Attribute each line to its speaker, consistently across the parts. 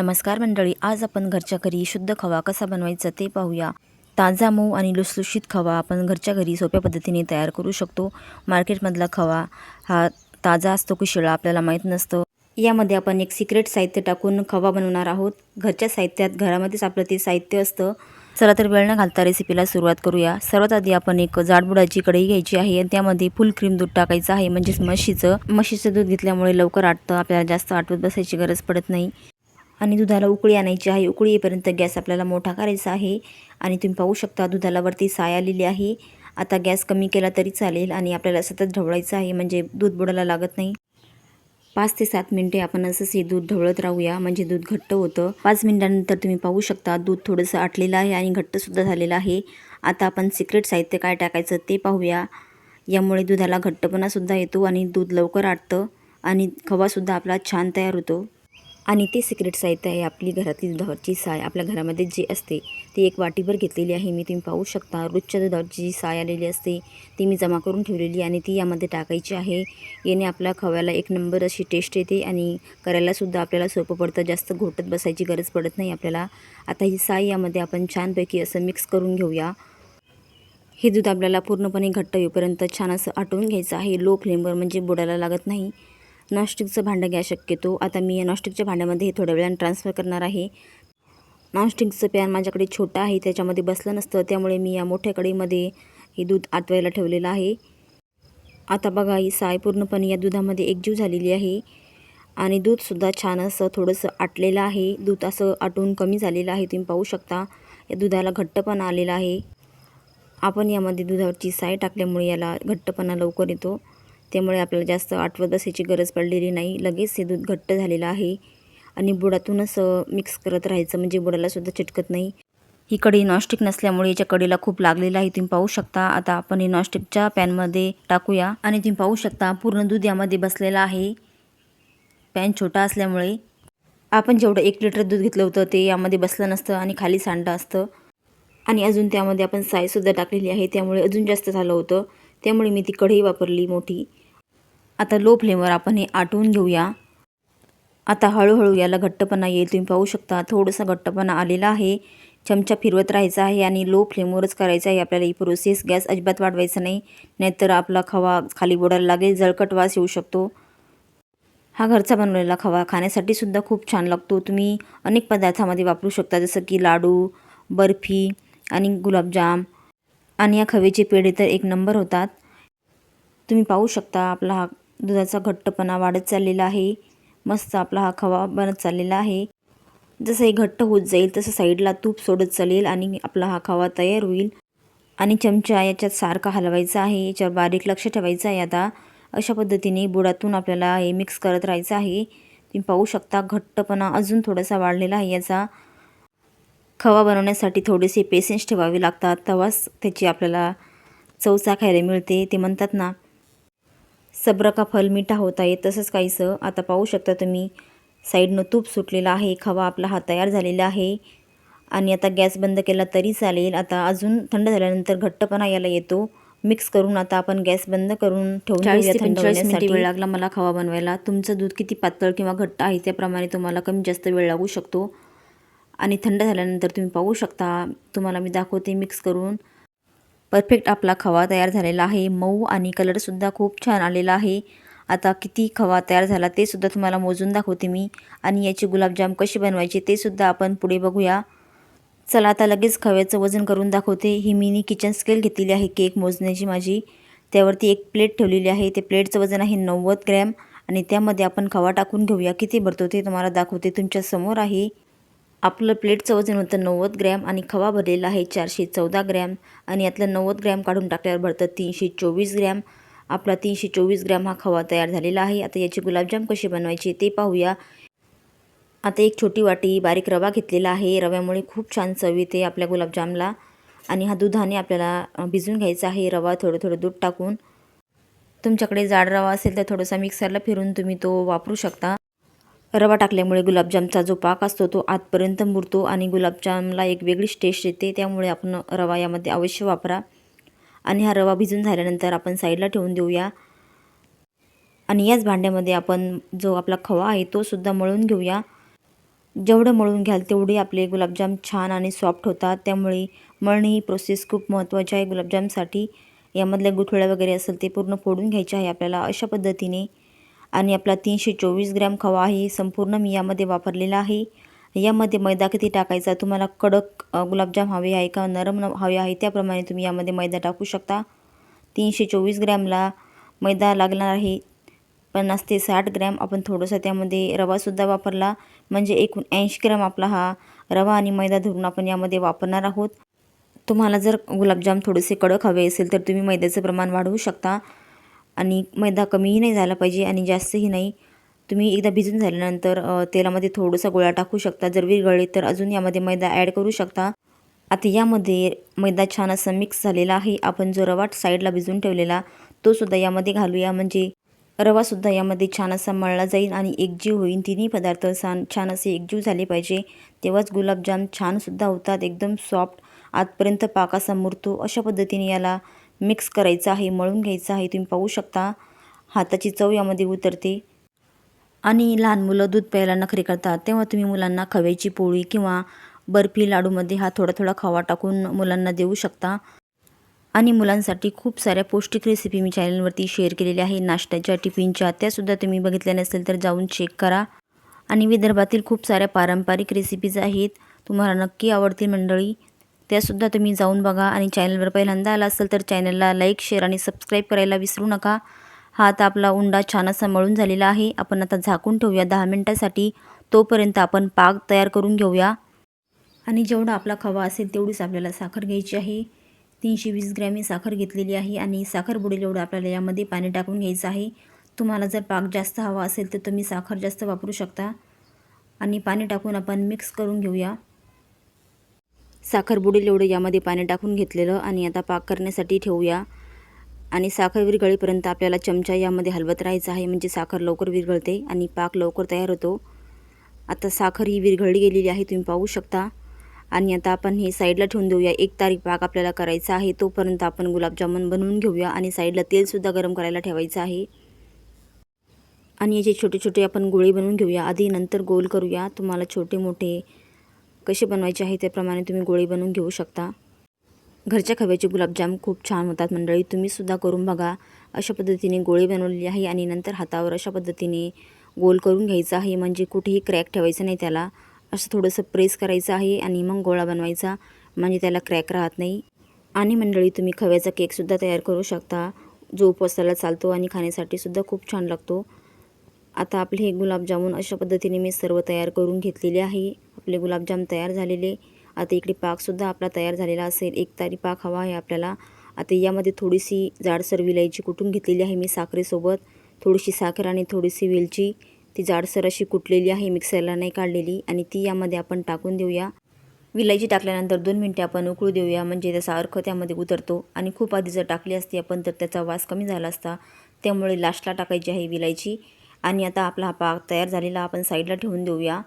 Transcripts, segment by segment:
Speaker 1: नमस्कार मंडळी आज आपण घरच्या घरी शुद्ध खवा कसा बनवायचा ते पाहूया. ताजा मऊ आणि लुसलुशीत खवा आपण घरच्या घरी सोप्या पद्धतीने तयार करू शकतो. मार्केटमधला खवा हा ताजा असतो की शिळा आपल्याला माहीत नसतं. यामध्ये आपण एक सिक्रेट साहित्य टाकून खवा बनवणार आहोत. घरच्या साहित्यात घरामध्येच आपलं ते साहित्य असतं. चला तर वेळ न घालता रेसिपीला सुरुवात करूया. सर्वात आधी आपण एक जाडबुडाची कढई घ्यायची आहे आणि त्यामध्ये फुल क्रीम दूध टाकायचं आहे. म्हणजेच म्हशीचं. म्हशीचं दूध घेतल्यामुळे लवकर आटतं. आपल्याला जास्त आटवत बसायची गरज पडत नाही. आणि दुधाला उकळी आणायची आहे. उकळी येईपर्यंत गॅस आपल्याला मोठा करायचा आहे. आणि तुम्ही पाहू शकता दुधाला वरती साय आलेली आहे. आता गॅस कमी केला तरी चालेल आणि आपल्याला सतत ढवळायचं आहे. म्हणजे दूध बुडायला लागत नाही. पाच ते सात मिनटे आपण असंच हे दूध ढवळत राहूया. म्हणजे दूध घट्ट होतं. पाच मिनटानंतर तुम्ही पाहू शकता दूध थोडंसं आटलेलं आहे आणि घट्टसुद्धा झालेलं आहे. आता आपण सिक्रेट साहित्य काय टाकायचं ते पाहूया. यामुळे दुधाला घट्टपणासुद्धा येतो आणि दूध लवकर आटतं आणि खवासुद्धा आपला छान तयार होतो. आणि ते सिक्रेट साहित्य आहे आपली घरातली दुधावरची साय. आपल्या घरामध्ये जी असते ती एक वाटीभर घेतलेली आहे. मी तुम्ही पाहू शकता रोजच्या दुधावरची जी साय आलेली असते ती मी जमा करून ठेवलेली आणि ती यामध्ये टाकायची आहे. याने आपल्या खव्याला एक नंबर अशी टेस्ट येते आणि करायलासुद्धा आपल्याला सोपं पडतं. जास्त घोटत बसायची गरज पडत नाही आपल्याला. आता ही साय यामध्ये आपण छानपैकी असं मिक्स करून घेऊया. हे दूध आपल्याला पूर्णपणे घट्ट होईपर्यंत छान असं आटवून घ्यायचं आहे. लो फ्लेमवर म्हणजे बुडायला लागत नाही. नॉनस्टिकचं भांडं घ्या शक्यतो. आता मी या नॉनस्टिकच्या भांड्यामध्ये हे थोड्या वेळाने ट्रान्सफर करणार आहे. नॉनस्टिकचं पॅन माझ्याकडे छोटं आहे त्याच्यामध्ये बसलं नसतं त्यामुळे मी या मोठ्या कढईमध्ये हे दूध आटवायला ठेवलेलं आहे. आता बघा ही साय पूर्णपणे या दुधामध्ये एकजीव झालेली आहे. आणि दूधसुद्धा छान असं थोडंसं आटलेलं आहे. दूध असं आटून कमी झालेलं आहे तुम्ही पाहू शकता. या दुधाला घट्टपणा आलेला आहे. आपण यामध्ये दुधावरची साय टाकल्यामुळे याला घट्टपणा लवकर येतो. त्यामुळे आपल्याला जास्त आठवत बसायची गरज पडलेली नाही. लगेच हे दूध घट्ट झालेलं आहे आणि बुडातूनच मिक्स करत राहायचं. म्हणजे बुडालासुद्धा चिटकत नाही. ही कढी नॉनस्टिक नसल्यामुळे याच्या कढीला खूप लागलेलं आहे. तुम्ही पाहू शकता. आता आपण हे नॉनस्टिकच्या पॅनमध्ये टाकूया. आणि तुम्ही पाहू शकता पूर्ण दूध यामध्ये बसलेलं आहे. पॅन छोटा असल्यामुळे आपण जेवढं एक लिटर दूध घेतलं होतं ते यामध्ये बसलं नसतं आणि खाली सांडलं असतं. आणि अजून त्यामध्ये आपण सायसुद्धा टाकलेली आहे. त्यामुळे अजून जास्त झालं होतं. त्यामुळे मी ती कढई वापरली मोठी. आता लो फ्लेमवर आपण हे आटवून घेऊया. आता हळूहळू याला घट्टपणा येईल. तुम्ही पाहू शकता थोडासा घट्टपणा आलेला आहे. चमचा फिरवत राहायचा आहे आणि लो फ्लेमवरच करायचं आहे. आपल्याला ही प्रोसेस गॅस अजिबात वाढवायचा नाही. नाहीतर आपला खवा खाली बुडायला लागेल जळकट वास येऊ शकतो. हा घरचा बनवलेला खवा खाण्यासाठी सुद्धा खूप छान लागतो. तुम्ही अनेक पदार्थामध्ये वापरू शकता जसं की लाडू बर्फी आणि गुलाबजाम. आणि या खवेचे पेढे तर एक नंबर होतात. तुम्ही पाहू शकता आपला हा दुधाचा घट्टपणा वाढत चाललेला आहे. मस्त आपला हा खवा बनत चाललेला आहे. जसं हे घट्ट होत जाईल तसं साईडला तूप सोडत चालेल आणि आपला हा खवा तयार होईल. आणि चमचा याच्यात सारखा हलवायचा आहे याच्यावर बारीक लक्ष ठेवायचं आहे आता. अशा पद्धतीने बुडातून आपल्याला हे मिक्स करत राहायचं आहे. तुम्ही पाहू शकता घट्टपणा अजून थोडासा वाढलेला आहे याचा. खवा बनवण्यासाठी थोडेसे पेशन्स ठेवावे लागतात. तेव्हाच त्याची आपल्याला चव चाखायला मिळते ते म्हणतात ना सब्र का फल मिठा होता आहे तसंच काहीसं. आता पाहू शकता तुम्ही साईडनं तूप सुटलेलं आहे खवा आपला हा तयार झालेला आहे. आणि आता गॅस बंद केला तरी चालेल. आता अजून थंड झाल्यानंतर घट्टपणा याला येतो. मिक्स करून आता आपण गॅस बंद करून ठेवून होण्यासाठी. वेळ लागला मला खवा बनवायला. तुमचं दूध किती पातळ किंवा घट्ट आहे त्याप्रमाणे तुम्हाला कमी जास्त वेळ लागू शकतो. आणि थंड झाल्यानंतर तुम्ही पाहू शकता. तुम्हाला मी दाखवते मिक्स करून. परफेक्ट आपला खवा तयार झालेला आहे. मऊ आणि कलरसुद्धा खूप छान आलेला आहे. आता किती खवा तयार झाला ते सुद्धा तुम्हाला मोजून दाखवते मी. आणि याची गुलाबजाम कशी बनवायची ते सुद्धा आपण पुढे बघूया. चला आता लगेच खव्याचं वजन करून दाखवते. ही मिनी किचन स्केल घेतलेली आहे केक मोजण्याची माझी. त्यावरती एक प्लेट ठेवलेली आहे. ते प्लेटचं वजन आहे नव्वद ग्रॅम आणि त्यामध्ये आपण खवा टाकून घेऊया. किती भरतो ते तुम्हाला दाखवते तुमच्यासमोर आहे. आपलं प्लेटचं वजन होतं नव्वद ग्रॅम आणि खवा भरलेला आहे चारशे चौदा ग्रॅम. आणि यातलं नव्वद ग्रॅम काढून टाकल्यावर भरतं तीनशे चोवीस ग्रॅम. आपला तीनशे चोवीस ग्रॅम हा खवा तयार झालेला आहे. आता याची गुलाबजाम कशी बनवायची ते पाहूया. आता एक छोटी वाटी बारीक रवा घेतलेला आहे. रव्यामुळे खूप छान चव येते आपल्या गुलाबजामला. आणि हा दुधाने आपल्याला भिजून घ्यायचा आहे. रवा थोडं थोडं दूध टाकून. तुमच्याकडे जाड रवा असेल तर थोडासा मिक्सरला फिरून तुम्ही तो वापरू शकता. रवा टाकल्यामुळे गुलाबजामचा जो पाक असतो तो आतपर्यंत मुरतो आणि गुलाबजामला एक वेगळीच टेस्ट येते. त्यामुळे आपण रवा यामध्ये अवश्य वापरा. आणि हा रवा भिजून झाल्यानंतर आपण साईडला ठेवून देऊया. आणि याच भांड्यामध्ये आपण जो आपला खवा आहे तो सुद्धा मळून घेऊया. जेवढं मळून घ्याल तेवढे आपले गुलाबजाम छान आणि सॉफ्ट होतात. त्यामुळे मळणे ही प्रोसेस खूप महत्त्वाची आहे. गुलाबजामसाठी यामधल्या गुठळ्या वगैरे असेल ते पूर्ण फोडून घ्यायचे आहे आपल्याला अशा पद्धतीने. आणि आपला तीनशे चोवीस ग्रॅम खवा आहे संपूर्ण मी यामध्ये वापरलेला आहे. यामध्ये मैदा किती टाकायचा? तुम्हाला कडक गुलाबजाम हवे आहे का? नरम हवे आहे त्याप्रमाणे तुम्ही यामध्ये मैदा टाकू शकता. तीनशे चोवीस ग्रॅमला मैदा लागणार आहे. पन्नास ते साठ ग्रॅम. आपण थोडंसं त्यामध्ये रवासुद्धा वापरला. म्हणजे एकूण ऐंशी ग्रॅम आपला हा रवा आणि मैदा धरून आपण यामध्ये वापरणार आहोत. तुम्हाला जर गुलाबजाम थोडेसे कडक हवे असेल तर तुम्ही मैद्याचं प्रमाण वाढवू शकता. आणि मैदा कमीही नाही झाला पाहिजे आणि जास्तही नाही. तुम्ही एकदा भिजून झाल्यानंतर तेलामध्ये थोडंसं गोळा टाकू शकता. जर विरघळले तर अजून यामध्ये मैदा ॲड करू शकता. आता यामध्ये मैदा छान असा मिक्स झालेला आहे. आपण जो रवा साईडला भिजून ठेवलेला तोसुद्धा यामध्ये घालूया. म्हणजे रवासुद्धा यामध्ये छान असा मळला जाईल आणि एकजीव होईल. तिन्ही पदार्थ छान छान असे एकजीव झाले पाहिजे. तेव्हाच गुलाबजाम छानसुद्धा होतात. एकदम सॉफ्ट आतपर्यंत पाक असा मुरतो. अशा पद्धतीने याला मिक्स करायचं आहे मळून घ्यायचं आहे. तुम्ही पाहू शकता हाताची चव यामध्ये उतरते. आणि लहान मुलं दूध प्यायला नखरे करतात. तेव्हा तुम्ही मुलांना खव्याची पोळी किंवा बर्फी लाडूमध्ये हा थोडा थोडा खवा टाकून मुलांना देऊ शकता. आणि मुलांसाठी खूप साऱ्या पौष्टिक रेसिपी मी चॅनलवरती शेअर केलेल्या आहे नाश्त्याच्या टिफिनच्या त्यासुद्धा तुम्ही बघितल्या नसेल तर जाऊन चेक करा. आणि विदर्भातील खूप साऱ्या पारंपरिक रेसिपीज आहेत. तुम्हाला नक्की आवडतील मंडळी. त्यासुद्धा तुम्ही जाऊन बघा आणि चॅनलवर पहिल्यांदा आला असेल तर चॅनलला लाईक शेअर आणि सबस्क्राईब करायला विसरू नका. हा आता आपला उंडा छान असा मळून झालेला आहे. आपण आता झाकून ठेवूया. दहा मिनटासाठी तोपर्यंत आपण पाक तयार करून घेऊया. आणि जेवढा आपला खवा असेल तेवढीच आपल्याला साखर घ्यायची आहे. तीनशे वीस ग्रॅम मी साखर घेतलेली आहे आणि साखर बुडेल एवढं आपल्याला यामध्ये पाणी टाकून घ्यायचं आहे. तुम्हाला जर पाक जास्त हवा असेल तर तुम्ही साखर जास्त वापरू शकता. आणि पाणी टाकून आपण मिक्स करून घेऊया. साखर बुडेल एवढं यामध्ये पाणी टाकून घेतलेलं आणि आता पाक करण्यासाठी ठेवूया. आणि साखर विरघळेपर्यंत आपल्याला चमचा यामध्ये हलवत राहायचं आहे. म्हणजे साखर लवकर विरघळते आणि पाक लवकर तयार होतो. आता साखर ही विरघळली गेलेली आहे तुम्ही पाहू शकता. आणि आता आपण हे साईडला ठेवून देऊया. एक तारीख पाक आपल्याला करायचा आहे तोपर्यंत आपण गुलाबजामुन बनवून घेऊया आणि साईडला तेलसुद्धा गरम करायला ठेवायचं आहे. आणि याचे छोटे छोटे आपण गोळे बनवून घेऊया. आधी नंतर गोल करूया. तुम्हाला छोटे मोठे कसे बनवायचे आहे त्याप्रमाणे तुम्ही गोळी बनवून घेऊ शकता. घरच्या खव्याचे गुलाबजाम खूप छान होतात मंडळी. तुम्हीसुद्धा करून बघा. अशा पद्धतीने गोळी बनवलेली आहे आणि नंतर हातावर अशा पद्धतीने गोल करून घ्यायचं आहे. म्हणजे कुठेही क्रॅक ठेवायचं नाही त्याला. असं थोडंसं प्रेस करायचं आहे आणि मग गोळा बनवायचा. म्हणजे त्याला क्रॅक राहत नाही. आणि मंडळी तुम्ही खव्याचा केकसुद्धा तयार करू शकता. जो उपवासाला चालतो आणि खाण्यासाठी सुद्धा खूप छान लागतो. आता आपले हे गुलाबजामुन अशा पद्धतीने मी सर्व तयार करून घेतलेले आहे. आपले गुलाबजाम तयार झालेले. आता इकडे पाकसुद्धा आपला तयार झालेला असेल. एक तारी पाक हवा आहे आपल्याला. आता यामध्ये थोडीशी जाडसर विलायची कुटून घेतलेली आहे मी साखरेसोबत. थोडीशी साखर आणि थोडीशी वेलची. ती जाडसर अशी कुटलेली आहे. मिक्सरला नाही काढलेली. आणि ती यामध्ये आपण टाकून देऊया. विलायची टाकल्यानंतर दोन मिनटे आपण उकळू देऊया. म्हणजे त्याचा अर्क त्यामध्ये उतरतो. आणि खूप आधी जर टाकली असती आपण तर त्याचा वास कमी झाला असता. त्यामुळे लास्टला टाकायची आहे विलायची. आणि आता आपला हा पाक तयार झालेला आपण साईडला ठेवून देऊया.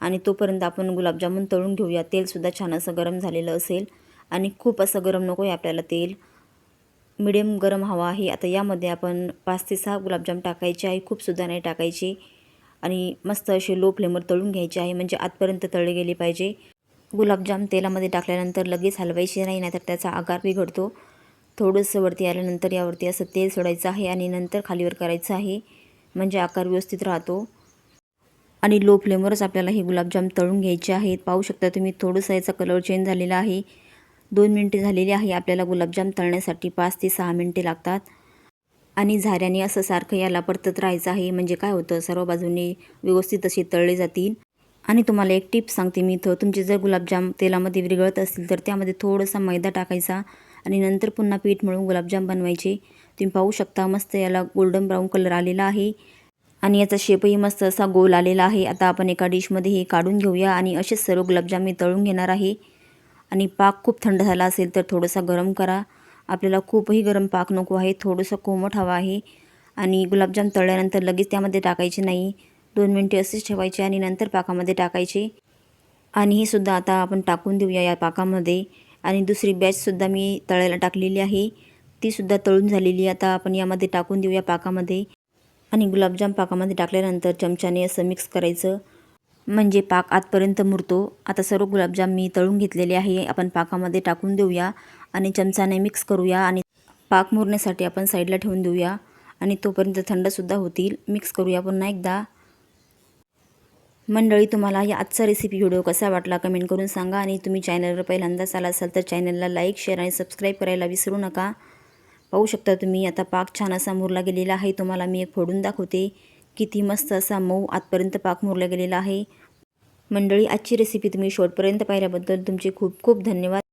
Speaker 1: आणि तोपर्यंत आपण गुलाबजामुन तळून घेऊया. तेलसुद्धा छान असं गरम झालेलं असेल. आणि खूप असं गरम नको आहे आपल्याला तेल. मिडियम गरम हवा आहे. आता यामध्ये आपण पाच ते सहा गुलाबजाम टाकायचे आहे. खूपसुद्धा नाही टाकायचे. आणि मस्त असे लो फ्लेमवर तळून घ्यायचे आहे. म्हणजे आतपर्यंत तळले गेले पाहिजे. गुलाबजाम तेलामध्ये टाकल्यानंतर लगेच हलवायचे नाही नाहीतर त्याचा आकार बिघडतो. थोडंसं वरती आल्यानंतर यावरती असं तेल सोडायचं आहे. आणि नंतर खालीवर करायचं आहे. म्हणजे आकार व्यवस्थित राहतो. आणि लो फ्लेमवरच आपल्याला हे गुलाबजाम तळून घ्यायचे आहेत. पाहू शकता तुम्ही थोडंसं याचा कलर चेंज झालेला आहे. दोन मिनटे झालेली आहे आपल्याला गुलाबजाम तळण्यासाठी. पाच ते सहा मिनटे लागतात. आणि झाऱ्याने असं सारखं याला परतत राहायचं आहे. म्हणजे काय होतं सर्व बाजूने व्यवस्थित असे तळले जातील. आणि तुम्हाला एक टिप सांगते मी इथं. तुमचे जर गुलाबजाम तेलामध्ये विरघळत असतील तर त्यामध्ये थोडासा मैदा टाकायचा. आणि नंतर पुन्हा पीठ मळून गुलाबजाम बनवायचे. तुम्ही पाहू शकता मस्त याला गोल्डन ब्राऊन कलर आलेला आहे. आणि याचा शेपही मस्त असा गोल आलेला आहे. आता आपण एका डिशमध्ये हे काढून घेऊया आणि असेच सर्व गुलाबजाम मी तळून घेणार आहे. आणि पाक खूप थंड झाला असेल तर थोडासा गरम करा. आपल्याला खूपही गरम पाक नको आहे थोडंसं कोमट हवा आहे. आणि गुलाबजाम तळल्यानंतर लगेच त्यामध्ये टाकायचे नाही. दोन मिनटे असेच ठेवायचे आणि नंतर पाकामध्ये टाकायचे. आणि हे सुद्धा आता आपण टाकून देऊया या पाकामध्ये. आणि दुसरी बॅचसुद्धा मी तळायला टाकलेली आहे. तीसुद्धा तळून झालेली आता आपण यामध्ये टाकून देऊया पाकामध्ये. आणि गुलाबजाम पाकामध्ये टाकल्यानंतर चमच्याने असं मिक्स करायचं. म्हणजे पाक आतपर्यंत मुरतो. आता सर्व गुलाबजाम मी तळून घेतलेले आहे. आपण पाकामध्ये टाकून देऊया. आणि चमचाने मिक्स करूया. आणि पाक मुरण्यासाठी आपण साईडला ठेवून देऊया. आणि तोपर्यंत थंडसुद्धा होतील. मिक्स करूया पुन्हा एकदा. मंडळी तुम्हाला या आजचा रेसिपी व्हिडिओ कसा वाटला कमेंट करून सांगा. आणि तुम्ही चॅनलवर पहिल्यांदाच आला असाल तर चॅनलला लाईक शेअर आणि सबस्क्राईब करायला विसरू नका. पाहू शकता तुम्ही आता पाक छान असा मुरला गेलेला आहे. तुम्हाला मी एक फोडून दाखवते. किती मस्त असा मऊ आतपर्यंत पाक मुरला गेलेला आहे. मंडळी आजची रेसिपी तुम्ही शेवटपर्यंत पाहिल्याबद्दल तुमचे खूप खूप धन्यवाद.